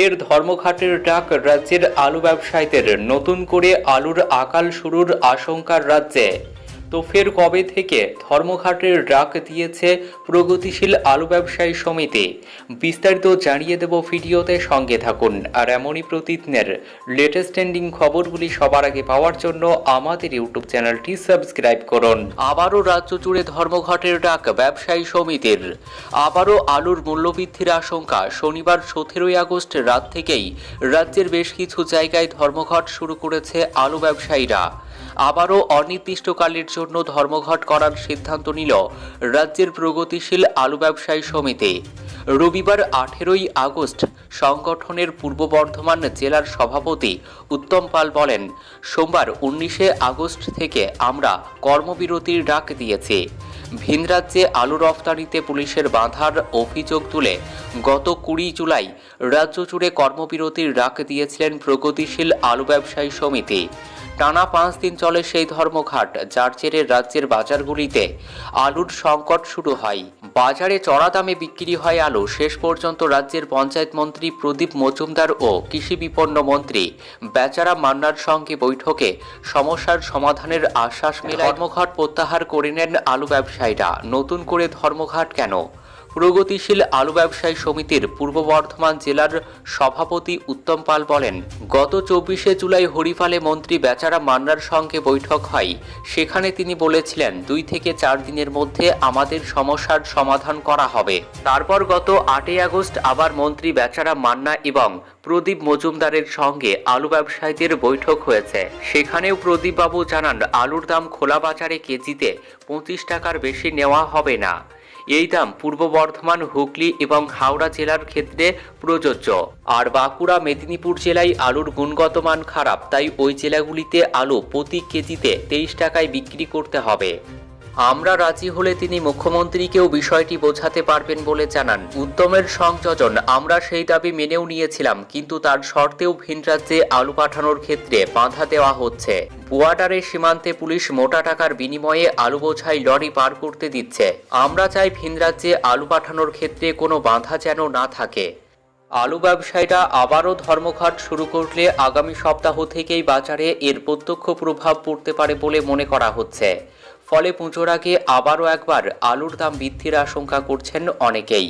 ফের ধর্মঘাটের ডাক রাজ্যের আলু ব্যবসায়ীদের। নতুন করে আলুর আকাল শুরুর আশঙ্কার রাজ্যে। তো ফের কবে থেকে ধর্মঘাটের ডাক দিয়েছে প্রগতিশীল আলু ব্যবসায়ী সমিতি? বিস্তারিত জানিয়ে দেব ভিডিওতে সঙ্গে থাকুন। আর এমনই প্রতিদিনের লেটেস্ট ট্রেন্ডিং খবরগুলি সবার আগে পাওয়ার জন্য আমাদের ইউটিউব চ্যানেলটি সাবস্ক্রাইব করুন। আবারও রাজ্য জুড়ে ধর্মঘটের ডাক ব্যবসায়ী সমিতির। আবারও আলুর মূল্যবৃদ্ধির আশঙ্কা। শনিবার সতেরোই আগস্ট রাত থেকেই রাজ্যের বেশ কিছু জায়গায় ধর্মঘট শুরু করেছে আলু ব্যবসায়ীরা। আবারও অনির্দিষ্টকালের জন্য ধর্মঘট করার সিদ্ধান্ত নিল রাজ্যের প্রগতিশীল আলু ব্যবসায়ী সমিতি। রবিবার আঠেরোই আগস্ট সংগঠনের পূর্ব বর্ধমান জেলার সভাপতি উত্তম পাল বলেন, সোমবার উনিশে আগস্ট থেকে আমরা কর্মবিরতির ডাক দিয়েছি। ভিন রাজ্যে আলু রফতানিতে পুলিশের বাঁধার অভিযোগ তুলে গত কুড়ি জুলাই রাজ্য জুড়ে কর্মবিরতির ডাক দিয়েছিলেন প্রগতিশীল আলু ব্যবসায়ী সমিতি। টানা পাঁচ দিন চলে সেই ধর্মঘাট যার জেরে রাজ্যের বাজারগুলিতে আলুর সংকট শুরু হয়। বাজারে চড়া দামে বিক্রি হয় আলু। শেষ পর্যন্ত রাজ্যের পঞ্চায়েত মন্ত্রী প্রদীপ মজুমদার ও কৃষি বিপন্ন মন্ত্রী বেচারা মান্নার সঙ্গে বৈঠকে সমস্যার সমাধানের আশ্বাস মেলায় ধর্মঘট প্রত্যাহার করে নেন আলু ব্যবসায়ীরা। নতুন করে ধর্মঘাট কেন? প্রগতিশীল আলু ব্যবসায়ী সমিতির পূর্ব বর্ধমান জেলার সভাপতি উত্তম পাল বলেন, গত চব্বিশে জুলাই হরিফালে মন্ত্রী বেচারা মান্নার সঙ্গে বৈঠক হয়। সেখানে তিনি বলেছিলেন, দুই থেকে চার দিনের মধ্যে আমাদের সমস্যার সমাধান করা হবে। তারপর গত আটই আগস্ট আবার মন্ত্রী বেচারা মান্না এবং প্রদীপ মজুমদারের সঙ্গে আলু ব্যবসায়ীদের বৈঠক হয়েছে। সেখানেও প্রদীপবাবু জানান, আলুর দাম খোলা বাজারে কেজিতে পঁচিশ টাকার বেশি নেওয়া হবে না। এই দাম পূর্ব বর্ধমান, হুগলি এবং হাওড়া জেলার ক্ষেত্রে প্রযোজ্য। আর বাঁকুড়া, মেদিনীপুর জেলায় আলুর গুণগত মান খারাপ, তাই ওই জেলাগুলিতে আলু প্রতি কেজিতে তেইশ টাকায় বিক্রি করতে হবে। আমরা রাজি হলে তিনি মুখ্যমন্ত্রীকেও বিষয়টি বোঝাতে পারবেন বলে জানান। উদ্যমের সংযোজন, আমরা সেই দাবি মেনেও নিয়েছিলাম, কিন্তু তার শর্তেও ভিন রাজ্যে আলু পাঠানোর ক্ষেত্রে বাধা দেওয়া হচ্ছে। বুয়াডারে সীমান্তে পুলিশ মোটা টাকার বিনিময়ে আলু বোঝাই লরি পার করতে দিচ্ছে। আমরা চাই ভিন রাজ্যে আলু পাঠানোর ক্ষেত্রে কোনো বাধা যেন না থাকে। আলু ব্যবসায়ীরা আবারও ধর্মঘট শুরু করলে আগামী সপ্তাহ থেকেই বাজারে এর প্রত্যক্ষ প্রভাব পড়তে পারে বলে মনে করা হচ্ছে। ফলে পুজোর আবারও একবার আলুর দাম বৃদ্ধির আশঙ্কা করছেন অনেকেই।